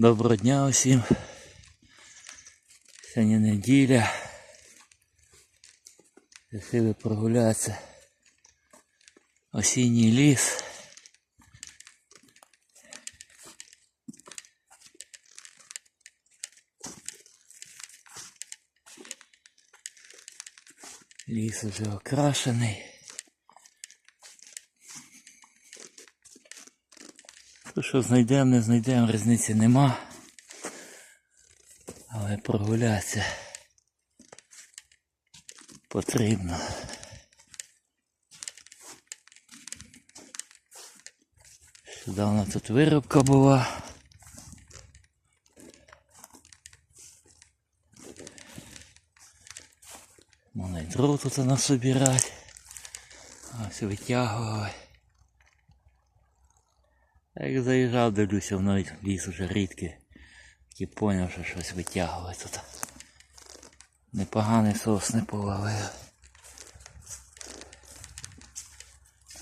Доброго дня усім. Сьогодні неділя. Решили прогулятися. Осінній ліс. Ліс уже окрашений. То, що знайдемо, не знайдемо, різниці нема. Але прогулятися потрібно. Давно тут виробка була. Можна і дров тут насобирати. Ось витягувати. Як заїжджав, дивлюся, воно ліс уже рідкий. І поняв, що щось витягує тут. Непоганий сосни половив.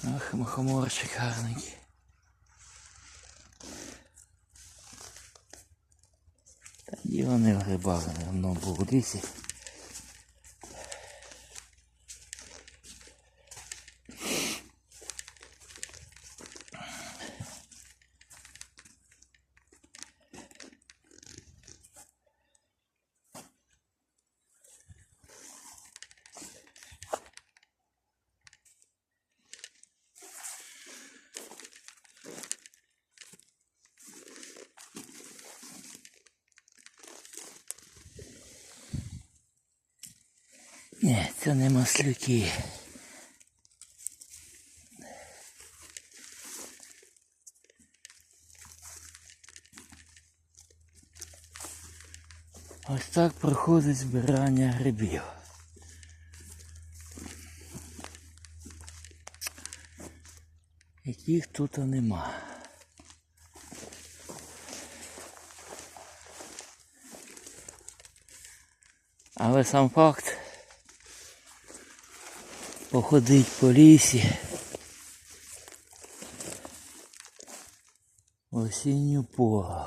Ах, мухоморчик гарненький. Та діло не в грибах, давно був у лісі. Ні, це не маслюки. Ось так проходить збирання грибів. Яких тут нема. Але сам факт походить по лісі. Осінню пору.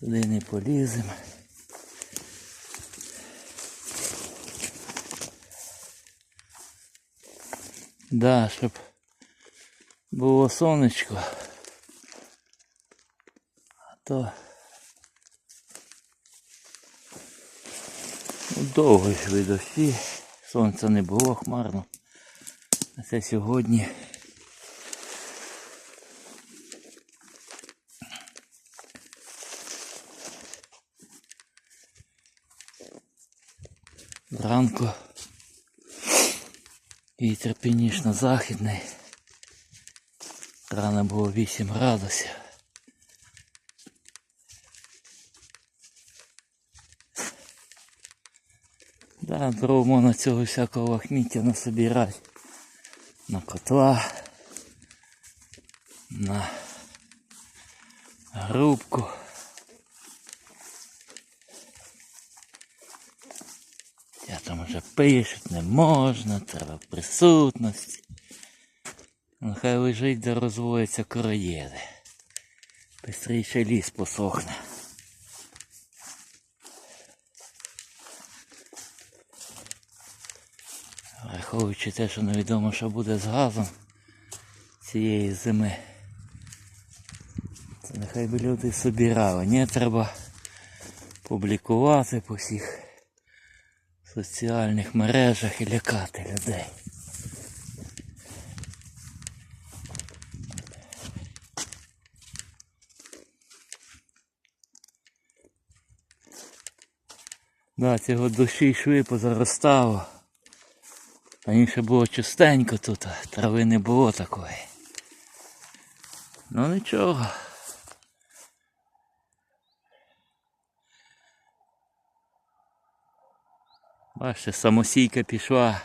Туди не поліземо. Да, щоб було сонечко. А то довго йшли дощі. Сонця не було хмарно. А це сьогодні. Зранку вітер північно-західний. Рано було 8 градусів. Дров можна цього всякого лахміття насобирати. На котла. На грубку. Я там вже пишуть, не можна, треба присутність. Ну хай лежить, де розводяться короєди. Бистріше ліс посохне. Враховуючи те, що невідомо, що буде з газом цієї зими. Це нехай би люди собирали. Ні, треба публікувати по всіх соціальних мережах і лякати людей. Да, цього дощі йшли позаростало. Раніше було чистенько тут, трави не було такої. Ну нічого. Бачите, самосійка пішла.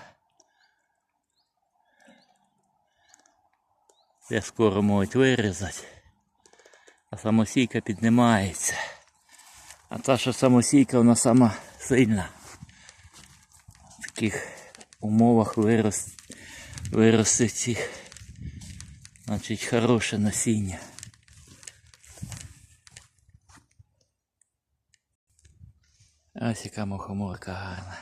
Це скоро можуть вирізати. А самосійка піднімається. А та, що самосійка, вона сама сильна. Таких умовах вирос, вирости цих Значить хороше насіння. Ось яка мухоморка гарна.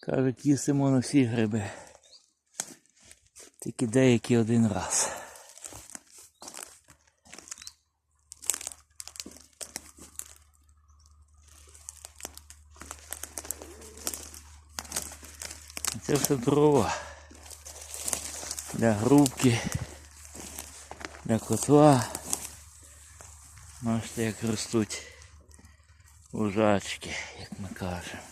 Кажуть, їстимо на всі гриби. Тільки деякі один раз. Це все дрова. Для грубки, для котла. Бачите, як ростуть лужачки, як ми кажемо.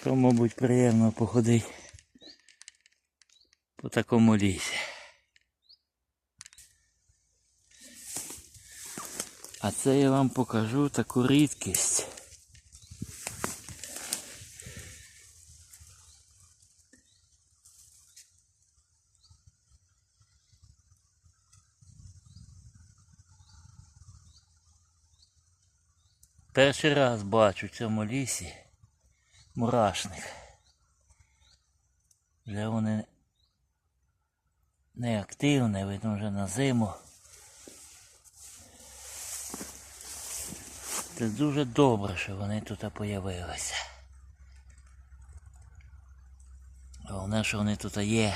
Що, мабуть, приємно походити по такому лісі. А це я вам покажу таку рідкість. Перший раз бачу в цьому лісі мурашник. Вже вони не активні, видно вже на зиму. Це дуже добре, що вони тут появилися. Головне, що вони тут є.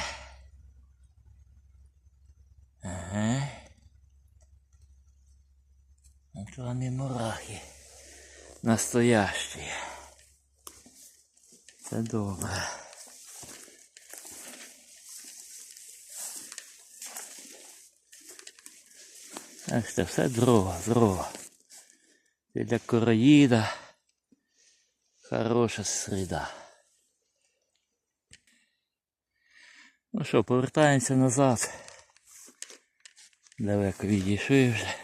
Ага. От вони мурахи. Настоящі. Це добре. Так що все дрова, дрова. Це для короїда. Хороша середа. Ну що, повертаємося назад. Далеко відійшли вже.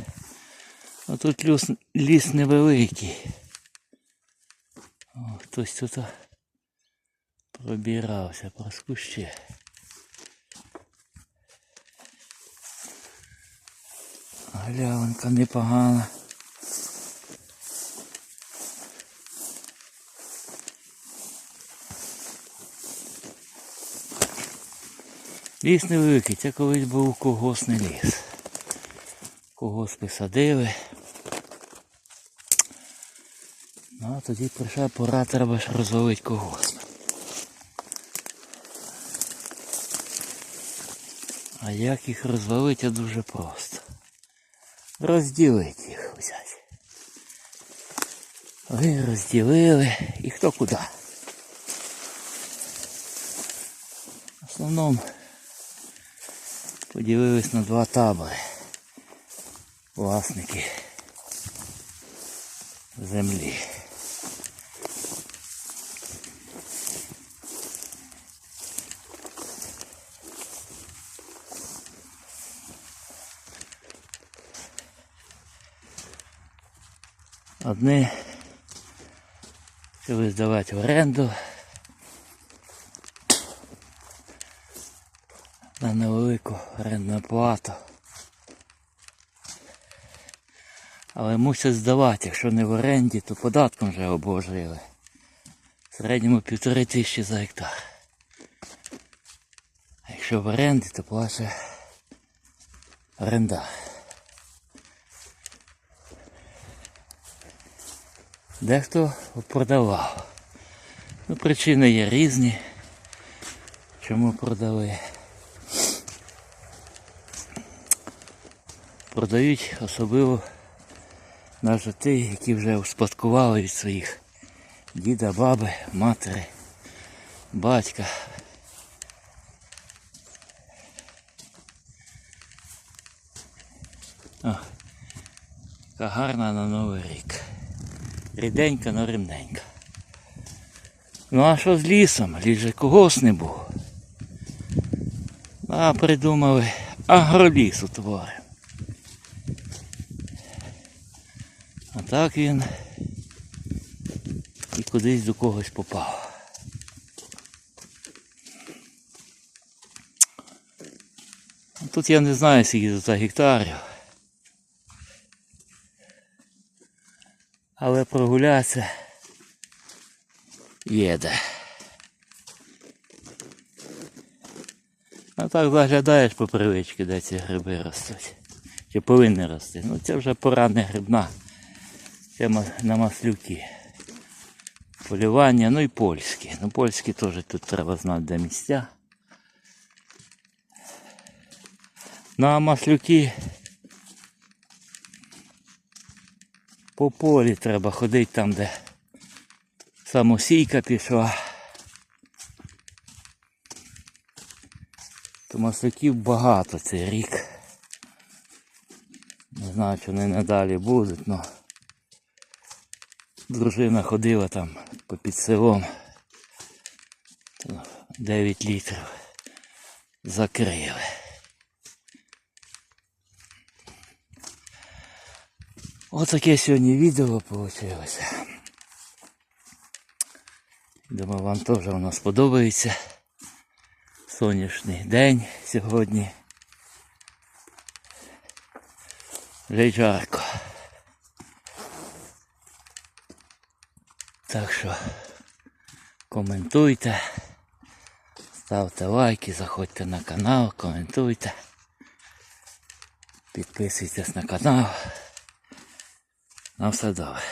А тут ліс, ліс невеликий. О, хтось тут пробирався проз кущі. Галявинка непогана. Ліс невеликий, це колись був когосний ліс. Когоспи садили. Ну а тоді прийшла пора, треба ж розвалити когосп. А як їх розвалити дуже просто. Розділити їх взяти. Ви розділили і хто куди. В основному поділились на два табори. Власники землі. Одні хотіли здавати в оренду на невелику орендну плату. Але мусять здавати, якщо не в оренді, то податком вже обложили. В середньому півтори тисячі за гектар. А якщо в оренді, то плаче оренда. Дехто продавав. Ну, причини є різні. Чому продали? Продають особливо навіть ті, які вже успадкували від своїх діда, баби, матері, батька. О, яка гарна на Новий рік. Ріденька, но римненька. Ну а що з лісом? Ліс же когось не був. А придумали агроліс утворимо. Так він і кудись до когось попав. Тут я не знаю скільки тут гектарів. треба прогулятися. Їде. А так заглядаєш по привичці, де ці гриби ростуть. Чи повинні рости. Ну це вже пора не грибна. Це на маслюки. Полювання, ну і польські. Ну польські теж тут треба знати де місця. Ну а маслюки по полі треба ходити там, де самосійка пішла. То маслюків багато цей рік. Не знаю, чи вони надалі будуть, але дружина ходила там попід селом. 9 літрів закрили. Отаке сьогодні відео вийшло. Думаю, вам теж воно сподобається. Сонячний день сьогодні. Вже жарко. Так що коментуйте, ставте лайки, заходьте на канал, коментуйте. Підписуйтесь на канал. На все добре.